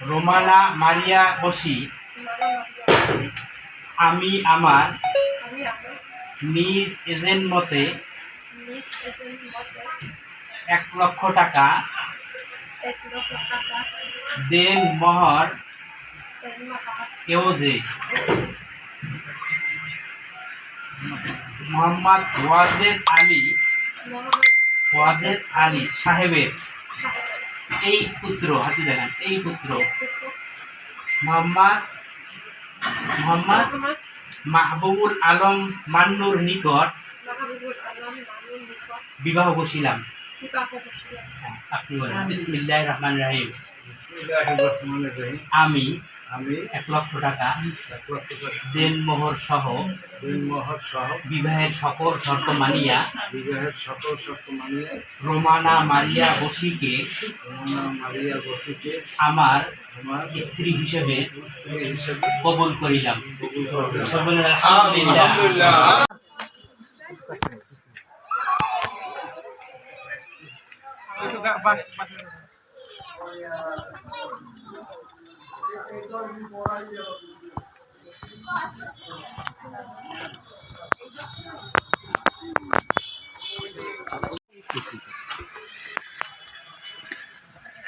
রোমানা মারিয়া বসি। আমি আমার নিজ এজেন্ট মতে এক লক্ষ টাকা দেন মহর এওজে মোহাম্মদ ওয়াজেদ আলী ওয়াজেদ আলী সাহেবের সাহেব এই পুত্র হাতে দেখেন এই পুত্র। মোহাম্মদ মোহাম্মদ মাহবুবুল আলম মান্নুর নিকট বিবাহ বসিলাম। হ্যাঁ, আপনি বলেন বিসমিল্লাহ রহমান রাহিম। বিসমিল্লাহির রহমানির রহিম। আমি আমি এক লক্ষ টাকা এক লক্ষ টাকা। দেন মোহর সহ দিনমোহর সহ বিবাহের সকল শর্ত মানিয়া বিবাহের সকল শর্ত মানিয়ে রোমানা মারিয়া বসিকে রমনা মারিয়া বসিকে আমার আমার স্ত্রী হিসেবে স্ত্রী হিসেবে কবুল করিলাম। কবুল করলাম। সকলে বলেন আলহামদুলিল্লাহ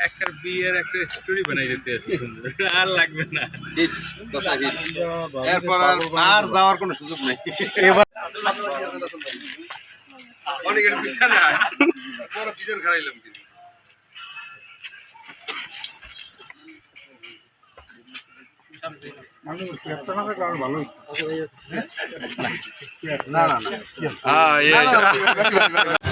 একটা বিয়ের একটা স্টোরি বানাই দিতে আছে আর লাগবে না। এরপর আর আর যাওয়ার কোনো সুযোগ নেই। অনেকের পিছনে বড় পিছন খারাইলাম কিন্তু। না না না হ্যাঁ